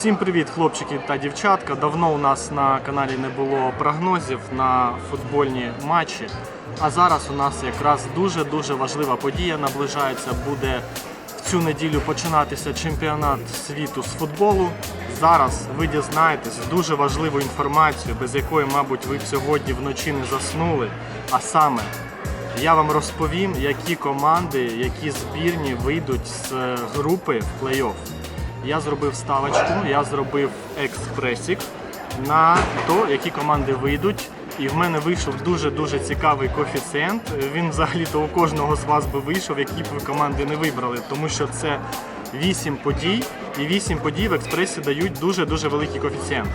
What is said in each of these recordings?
Всім привіт, хлопчики та дівчатка. Давно у нас на каналі не було прогнозів на футбольні матчі. А зараз у нас якраз дуже-дуже важлива подія наближається. Буде в цю неділю починатися чемпіонат світу з футболу. Зараз ви дізнаєтесь дуже важливу інформацію, без якої, мабуть, ви сьогодні вночі не заснули. А саме я вам розповім, які команди, які збірні вийдуть з групи в плей-офф. Я зробив ставочку, я зробив експресік на то, які команди вийдуть. І в мене вийшов дуже-дуже цікавий коефіцієнт. Він взагалі-то у кожного з вас би вийшов, які б ви команди не вибрали, тому що це 8 подій, і 8 подій в експресі дають дуже-дуже великий коефіцієнт.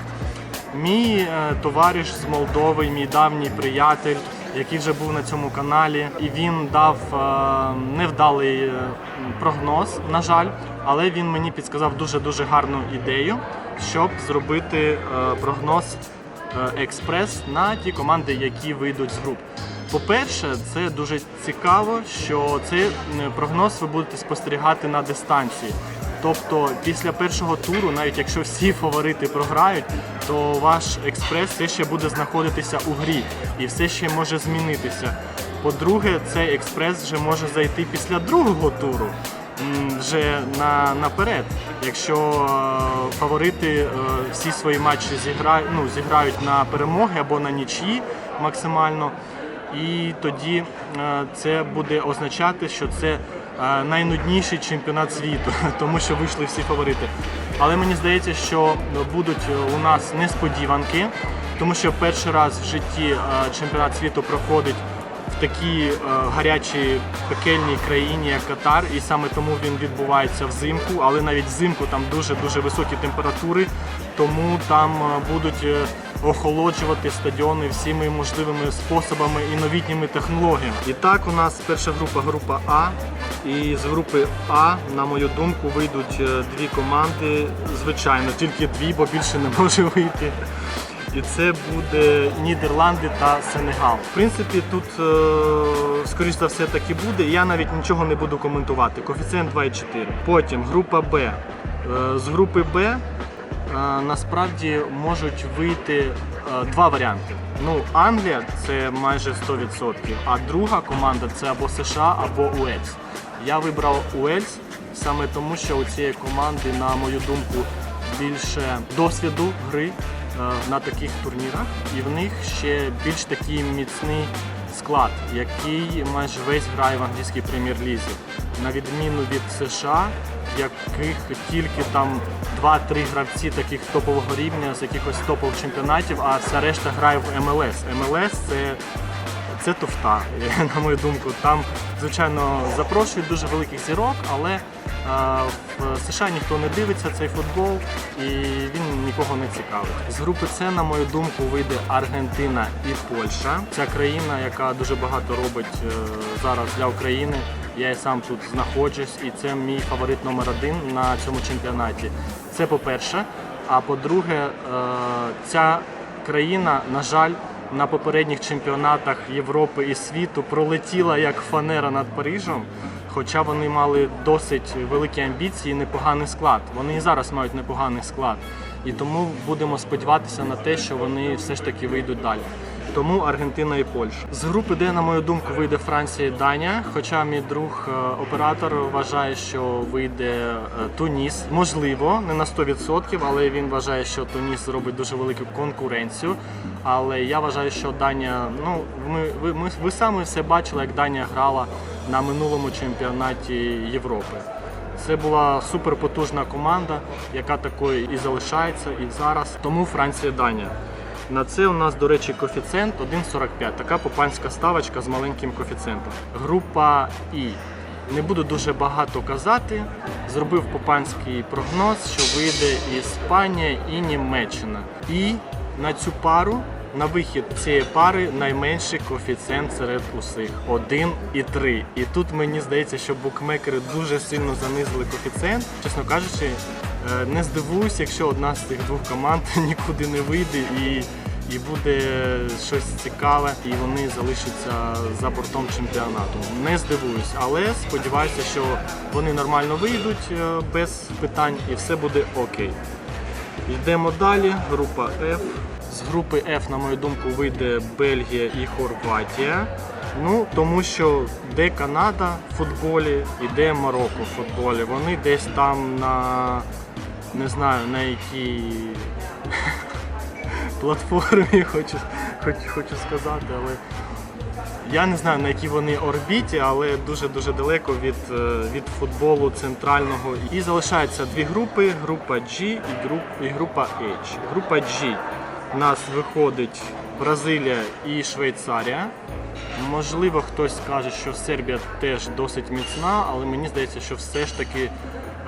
Мій е, товариш з Молдови, мій давній приятель, який вже був на цьому каналі, і він дав е, невдалий е, прогноз, на жаль, але він мені підсказав дуже-дуже гарну ідею, щоб зробити е, прогноз експрес на ті команди, які вийдуть з груп. По-перше, це дуже цікаво, що цей прогноз ви будете спостерігати на дистанції. Тобто після першого туру, навіть якщо всі фаворити програють, то ваш експрес все ще буде знаходитися у грі і все ще може змінитися. По-друге, цей експрес вже може зайти після другого туру. Вже на, наперед, якщо е, фаворити е, всі свої матчі зіграють, ну, зіграють на перемоги або на нічі максимально, і тоді е, це буде означати, що це найнудніший чемпіонат світу, тому що вийшли всі фаворити. Але мені здається, що будуть у нас несподіванки, тому що перший раз в житті е, чемпіонат світу проходить в такій е, гарячій пекельній країні, як Катар, і саме тому він відбувається взимку, але навіть взимку там дуже дуже високі температури, тому там е, будуть е, охолоджувати стадіони всіми можливими способами і новітніми технологіями. І так у нас перша група група А. І з групи А, на мою думку, вийдуть е, дві команди. Звичайно, тільки дві, бо більше не може вийти. І це буде Нідерланди та Сенегал. В принципі, тут, е, скоріш за все, так і буде. Я навіть нічого не буду коментувати. Коефіцієнт 2,4. Потім група Б. Е, З групи Б насправді можуть вийти е, два варіанти. Ну, Англія це майже 100%, а друга команда це або США, або Уельс. Я вибрав Уельс саме тому, що у цієї команди, на мою думку, більше досвіду гри е, на таких турнірах, і в них ще більш такий міцний склад, який майже весь грає в англійській прем'єр-лізі. На відміну від США, яких тільки там 2-3 гравці таких топового рівня з якихось топових чемпіонатів, а вся решта грає в МЛС. МЛС це це туфта, на мою думку. Там, звичайно, запрошують дуже великих зірок, але е, в США ніхто не дивиться цей футбол і він нікого не цікавить. З групи С, на мою думку, вийде Аргентина і Польща. Ця країна, яка дуже багато робить е, зараз для України. Я і сам тут знаходжусь, і це мій фаворит номер один на цьому чемпіонаті. Це по-перше. А по-друге, е, ця країна, на жаль, на попередніх чемпіонатах Європи і світу пролетіла як фанера над Парижем. Хоча вони мали досить великі амбіції, і непоганий склад. Вони і зараз мають непоганий склад. І тому будемо сподіватися на те, що вони все ж таки вийдуть далі. Тому Аргентина і Польща. З групи Д, на мою думку, вийде Франція і Данія. Хоча мій друг е, оператор вважає, що вийде е, Туніс. Можливо, не на 100%, але він вважає, що Туніс зробить дуже велику конкуренцію. Але я вважаю, що Данія, ну ми ви, ми, ви самі все бачили, як Данія грала на минулому чемпіонаті Європи. Це була суперпотужна команда, яка такою і залишається, і зараз. Тому Франція-Данія. На це у нас, до речі, коефіцієнт 1,45. Така попанська ставочка з маленьким коефіцієнтом. Група І. Не буду дуже багато казати. Зробив попанський прогноз, що вийде Іспанія і Німеччина. І на цю пару, на вихід цієї пари найменший коефіцієнт серед усіх 1,3. І тут мені здається, що букмекери дуже сильно занизили коефіцієнт. Чесно кажучи, не здивуюсь, якщо одна з цих двох команд нікуди не вийде і. І буде щось цікаве, і вони залишаться за бортом чемпіонату. Не здивуюсь, але сподіваюся, що вони нормально вийдуть е, без питань і все буде окей. Йдемо далі. Група F. З групи F, на мою думку, вийде Бельгія і Хорватія. Ну, тому що де Канада в футболі і де Марокко в футболі. Вони десь там на не знаю на якій платформі, хочу, хочу, хочу сказати, але я не знаю на якій вони орбіті, але дуже-дуже далеко від, е, від футболу центрального. І залишаються дві групи: група G і, група H. Група G у нас виходить Бразилія і Швейцарія. Можливо, хтось скаже, що Сербія теж досить міцна, але мені здається, що все ж таки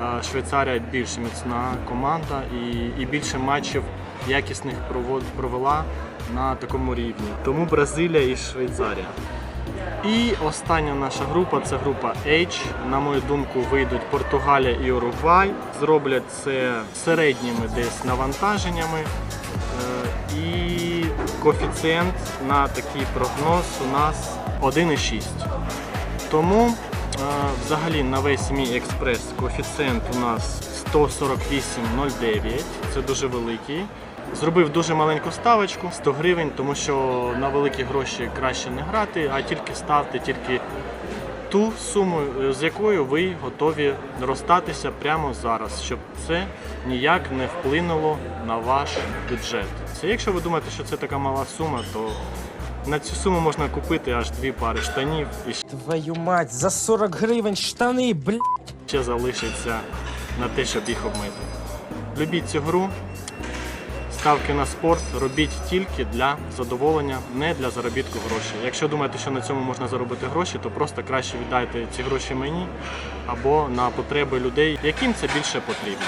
е, Швейцарія більш міцна команда і, і більше матчів якісних провела на такому рівні. Тому Бразилія і Швейцарія. І остання наша група це група H. На мою думку, вийдуть Португалія і Уругвай. Зроблять це середніми десь навантаженнями. Коефіцієнт на такий прогноз у нас 1,6. Тому е, взагалі на весь мій експрес коефіцієнт у нас 148,09. Це дуже великий. Зробив дуже маленьку ставочку 100 гривень, тому що на великі гроші краще не грати, а тільки ставте тільки ту суму, е, з якою ви готові розстатися прямо зараз, щоб це ніяк не вплинуло на ваш бюджет. Це якщо ви думаєте, що це така мала сума, то на цю суму можна купити аж дві пари штанів і Твою мать, за 40 гривень штани, блядь. ще залишиться на те, щоб їх обмити. Любіть цю гру. Ставки на спорт робіть тільки для задоволення, не для заробітку грошей. Якщо думаєте, що на цьому можна заробити гроші, то просто краще віддайте ці гроші мені або на потреби людей, яким це більше потрібно.